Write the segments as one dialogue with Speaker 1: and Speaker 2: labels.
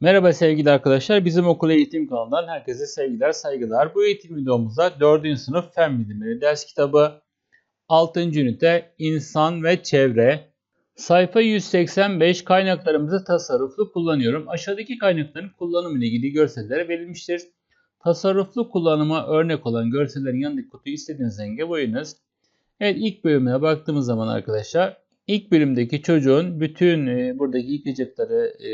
Speaker 1: Merhaba sevgili arkadaşlar. Bizim okul eğitim kanalından herkese sevgiler, saygılar. Bu eğitim videomuzda 4. sınıf fen bilimleri ders kitabı 6. ünite insan ve çevre sayfa 185 kaynaklarımızı tasarruflu kullanıyorum. Aşağıdaki kaynakların kullanımı ile ilgili görseller verilmiştir. Tasarruflu kullanıma örnek olan görsellerin yanındaki kutuyu istediğiniz renge boyunuz. Evet ilk bölümüne baktığımız zaman arkadaşlar İlk bölümdeki çocuğun bütün e, buradaki yıkayacakları e,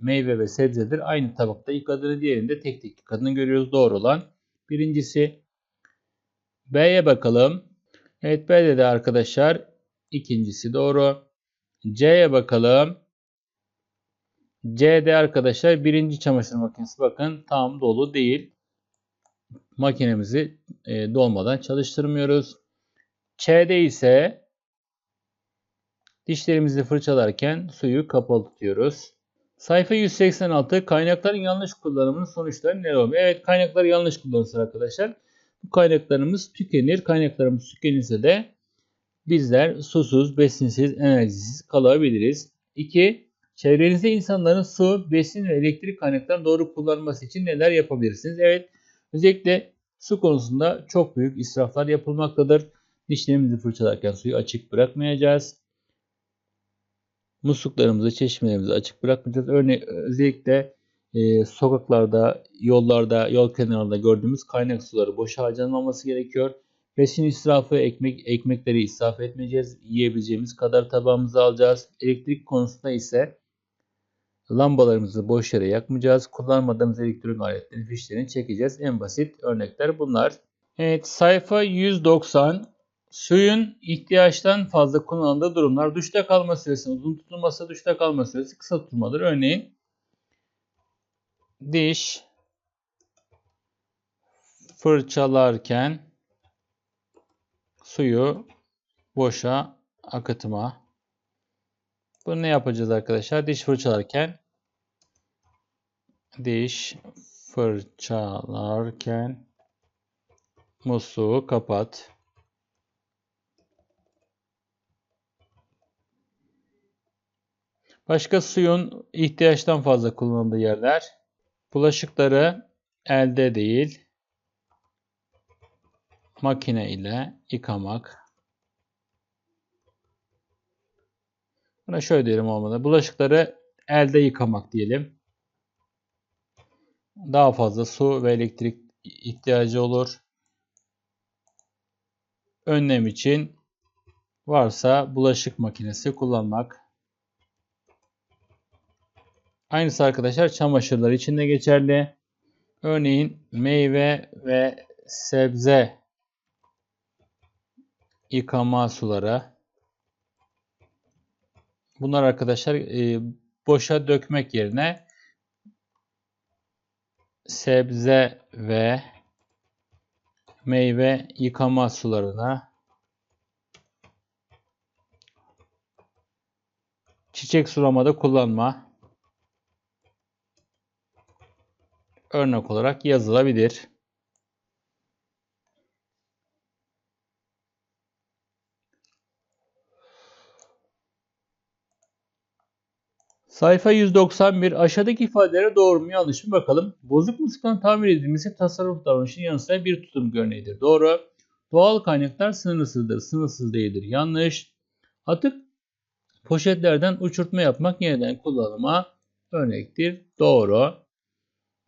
Speaker 1: meyve ve sebzedir. Aynı tabakta yıkadığını diğerinde tek tek yıkadığını görüyoruz. Doğru olan. Birincisi B'ye bakalım. Evet B'de de arkadaşlar ikincisi doğru. C'ye bakalım. C'de arkadaşlar birinci çamaşır makinesi bakın tam dolu değil. Makinemizi e, dolmadan çalıştırmıyoruz. Ç'de ise Dişlerimizi fırçalarken suyu kapalı tutuyoruz. Sayfa 186 kaynakların yanlış kullanımının sonuçları ne olur? Evet kaynaklar yanlış kullanılır arkadaşlar. Bu kaynaklarımız tükenir. Kaynaklarımız tükenirse de bizler susuz, besinsiz, enerjisiz kalabiliriz. 2. Çevrenizde insanların su, besin ve elektrik kaynaklarını doğru kullanması için neler yapabilirsiniz? Evet özellikle su konusunda çok büyük israflar yapılmaktadır. Dişlerimizi fırçalarken suyu açık bırakmayacağız musluklarımızı, çeşmelerimizi açık bırakmayacağız. Örneğin özellikle e, sokaklarda, yollarda, yol kenarında gördüğümüz kaynak suları boş harcanmaması gerekiyor. Besin israfı, ekmek ekmekleri israf etmeyeceğiz. Yiyebileceğimiz kadar tabağımızı alacağız. Elektrik konusunda ise lambalarımızı boş yere yakmayacağız. Kullanmadığımız elektronik aletlerin fişlerini çekeceğiz. En basit örnekler bunlar. Evet sayfa 190 Suyun ihtiyaçtan fazla kullanıldığı durumlar duşta kalma süresi uzun tutulması, duşta kalma süresi kısa tutulmadır. Örneğin diş fırçalarken suyu boşa akıtma. Bunu ne yapacağız arkadaşlar? Diş fırçalarken diş fırçalarken musluğu kapat. Başka suyun ihtiyaçtan fazla kullanıldığı yerler. Bulaşıkları elde değil, makine ile yıkamak. Buna şöyle diyelim olmalı. Bulaşıkları elde yıkamak diyelim. Daha fazla su ve elektrik ihtiyacı olur. Önlem için varsa bulaşık makinesi kullanmak. Aynısı arkadaşlar çamaşırlar için de geçerli. Örneğin meyve ve sebze yıkama suları. Bunlar arkadaşlar e, boşa dökmek yerine sebze ve meyve yıkama sularına çiçek sulamada kullanma. Örnek olarak yazılabilir. Sayfa 191 aşağıdaki ifadelere doğru mu yanlış mı bakalım. Bozuk musluktan tamir edilmesi tasarruf davranışının yanı sıra bir tutum örneğidir. Doğru. Doğal kaynaklar sınırsızdır. Sınırsız değildir. Yanlış. Atık poşetlerden uçurtma yapmak yeniden kullanıma örnektir. Doğru.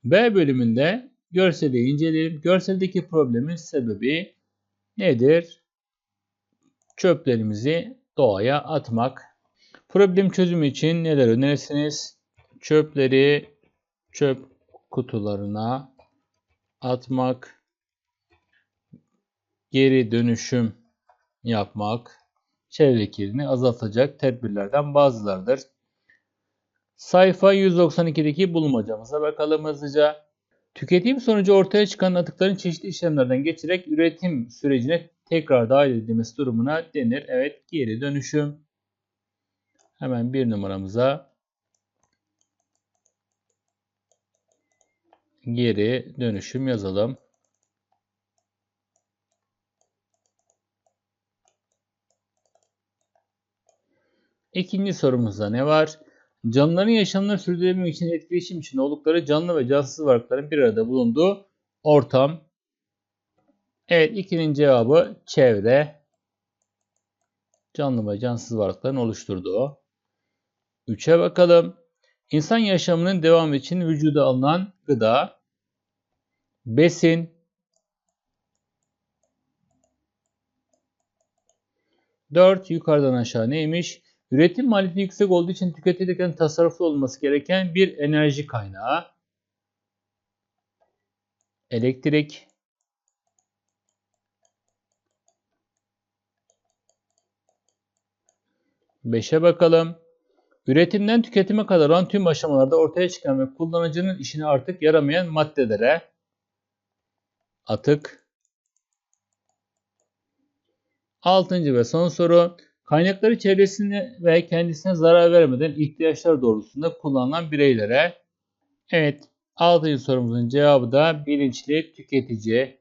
Speaker 1: B bölümünde görseli inceleyelim. Görseldeki problemin sebebi nedir? Çöplerimizi doğaya atmak. Problem çözümü için neler önerirsiniz? Çöpleri çöp kutularına atmak, geri dönüşüm yapmak, çevre kirliliğini azaltacak tedbirlerden bazılarıdır. Sayfa 192'deki bulmacamıza bakalım hızlıca. Tüketim sonucu ortaya çıkan atıkların çeşitli işlemlerden geçerek üretim sürecine tekrar dahil edilmesi durumuna denir. Evet geri dönüşüm. Hemen bir numaramıza geri dönüşüm yazalım. İkinci sorumuzda ne var? Canlıların yaşamını sürdürebilmek için etkileşim içinde oldukları canlı ve cansız varlıkların bir arada bulunduğu ortam. Evet ikinin cevabı çevre. Canlı ve cansız varlıkların oluşturduğu. Üçe bakalım. İnsan yaşamının devamı için vücuda alınan gıda, besin, 4 yukarıdan aşağı neymiş? Üretim maliyeti yüksek olduğu için tüketilirken tasarruflu olması gereken bir enerji kaynağı. Elektrik. Beşe bakalım. Üretimden tüketime kadar olan tüm aşamalarda ortaya çıkan ve kullanıcının işine artık yaramayan maddelere atık. Altıncı ve son soru. Kaynakları çevresine ve kendisine zarar vermeden ihtiyaçlar doğrultusunda kullanılan bireylere. Evet, altıncı sorumuzun cevabı da bilinçli tüketici.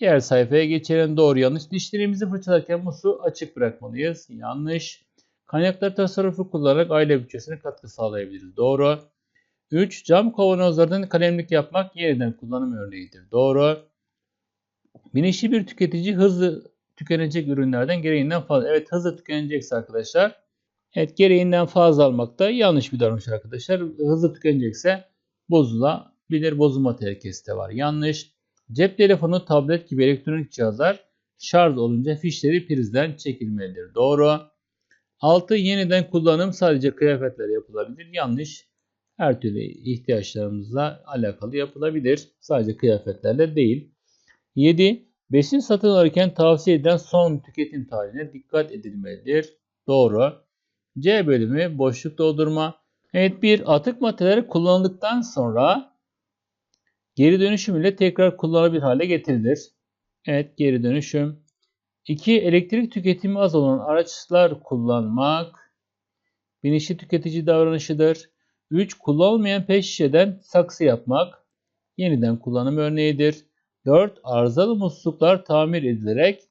Speaker 1: Diğer sayfaya geçelim. Doğru yanlış. Dişlerimizi fırçalarken musluğu açık bırakmalıyız. Yanlış. Kaynaklar tasarrufu kullanarak aile bütçesine katkı sağlayabiliriz. Doğru. 3. Cam kavanozlardan kalemlik yapmak yeniden kullanım örneğidir. Doğru. Bilinçli bir tüketici hızlı tükenecek ürünlerden gereğinden fazla. Evet hızlı tükenecekse arkadaşlar. Evet gereğinden fazla almak da yanlış bir davranış arkadaşlar. Hızlı tükenecekse bozulabilir. Bozulma tehlikesi de var. Yanlış. Cep telefonu, tablet gibi elektronik cihazlar şarj olunca fişleri prizden çekilmelidir. Doğru. 6. Yeniden kullanım sadece kıyafetler yapılabilir. Yanlış. Her türlü ihtiyaçlarımızla alakalı yapılabilir. Sadece kıyafetlerle değil. 7. Besin satın alırken tavsiye edilen son tüketim tarihine dikkat edilmelidir. Doğru. C bölümü boşluk doldurma. Evet bir atık maddeleri kullanıldıktan sonra geri dönüşüm ile tekrar kullanılabilir hale getirilir. Evet geri dönüşüm. 2. Elektrik tüketimi az olan araçlar kullanmak bilinçli tüketici davranışıdır. 3. Kullanılmayan peş şişeden saksı yapmak yeniden kullanım örneğidir. 4. Arızalı musluklar tamir edilerek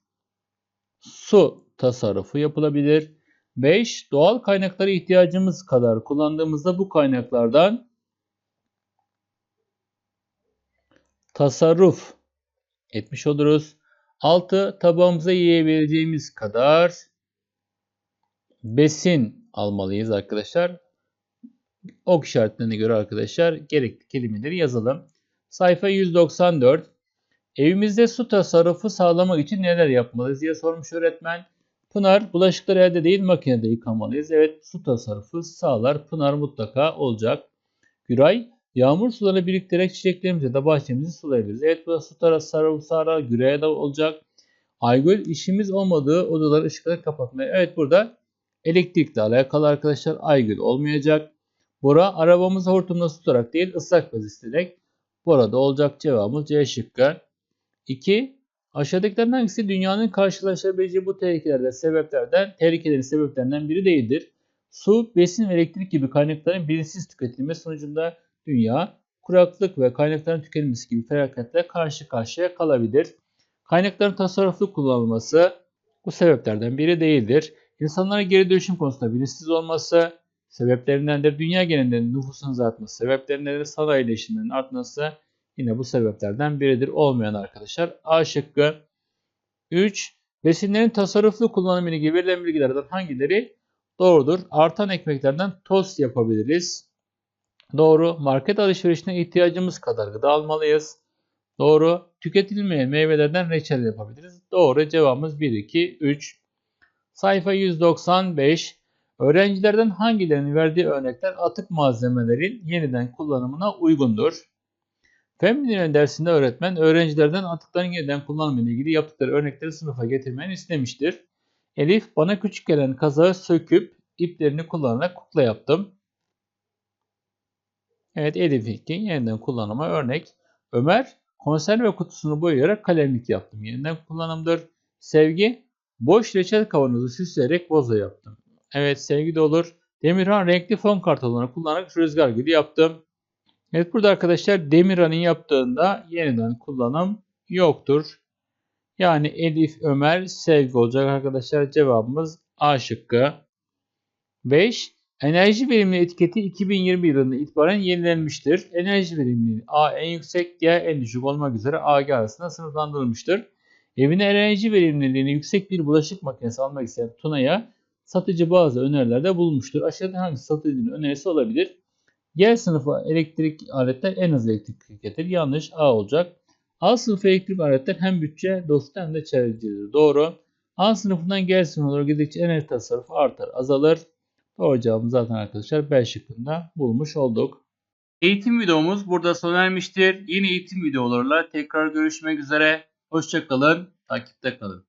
Speaker 1: su tasarrufu yapılabilir. 5. Doğal kaynaklara ihtiyacımız kadar kullandığımızda bu kaynaklardan tasarruf etmiş oluruz. 6. Tabağımıza yiyebileceğimiz kadar besin almalıyız arkadaşlar. Ok işaretlerine göre arkadaşlar gerekli kelimeleri yazalım. Sayfa 194. Evimizde su tasarrufu sağlamak için neler yapmalıyız diye sormuş öğretmen. Pınar bulaşıkları elde değil makinede yıkamalıyız. Evet su tasarrufu sağlar. Pınar mutlaka olacak. Güray yağmur sularını biriktirerek çiçeklerimizi de bahçemizi sulayabiliriz. Evet bu su tasarrufu sağlar. Güray'a da olacak. Aygül işimiz olmadığı odaları ışıkları kapatmaya. Evet burada elektrikle alakalı arkadaşlar Aygül olmayacak. Bora arabamızı hortumla tutarak değil ıslak bez isteyerek. Burada olacak cevabımız C şıkkı. 2. Aşağıdakilerden hangisi dünyanın karşılaşabileceği bu tehlikelerde sebeplerden, tehlikelerin sebeplerinden biri değildir? Su, besin ve elektrik gibi kaynakların bilinçsiz tüketilmesi sonucunda dünya, kuraklık ve kaynakların tükenmesi gibi felaketlerle karşı karşıya kalabilir. Kaynakların tasarruflu kullanılması bu sebeplerden biri değildir. İnsanların geri dönüşüm konusunda bilinçsiz olması sebeplerindendir. Dünya genelinde nüfusun artması sebeplerindendir. Sanayileşmenin artması Yine bu sebeplerden biridir. Olmayan arkadaşlar. A şıkkı. 3. Besinlerin tasarruflu kullanımı ilgili verilen bilgilerden hangileri doğrudur? Artan ekmeklerden tost yapabiliriz. Doğru. Market alışverişine ihtiyacımız kadar gıda almalıyız. Doğru. Tüketilmeyen meyvelerden reçel yapabiliriz. Doğru. Cevabımız 1, 2, 3. Sayfa 195. Öğrencilerden hangilerinin verdiği örnekler atık malzemelerin yeniden kullanımına uygundur? Fen bilimleri dersinde öğretmen öğrencilerden atıkların yeniden kullanımı ile ilgili yaptıkları örnekleri sınıfa getirmeni istemiştir. Elif bana küçük gelen kazağı söküp iplerini kullanarak kukla yaptım. Evet Elif İlkin yeniden kullanıma örnek. Ömer konserve kutusunu boyayarak kalemlik yaptım. Yeniden kullanımdır. Sevgi boş reçel kavanozu süsleyerek boza yaptım. Evet sevgi de olur. Demirhan renkli fon kartonlarını kullanarak rüzgar gülü yaptım. Evet burada arkadaşlar Demirhan'ın yaptığında yeniden kullanım yoktur. Yani Elif, Ömer, Sevgi olacak arkadaşlar. Cevabımız A şıkkı. 5. Enerji verimliliği etiketi 2020 yılında itibaren yenilenmiştir. Enerji verimliliği A en yüksek, G en düşük olmak üzere A, G arasında sınıflandırılmıştır. Evine enerji verimliliğini yüksek bir bulaşık makinesi almak isteyen Tuna'ya satıcı bazı önerilerde bulunmuştur. Aşağıda hangisi satıcının önerisi olabilir? G sınıfı elektrik aletler en az elektrik tüketir. Yanlış A olacak. A sınıfı elektrik aletler hem bütçe dostu hem de çevrecidir. Doğru. A sınıfından G sınıfına doğru gidikçe enerji tasarrufu artar, azalır. Doğru cevabımız zaten arkadaşlar B şıkkında bulmuş olduk. Eğitim videomuz burada sona ermiştir. Yeni eğitim videolarıyla tekrar görüşmek üzere. Hoşçakalın, takipte kalın.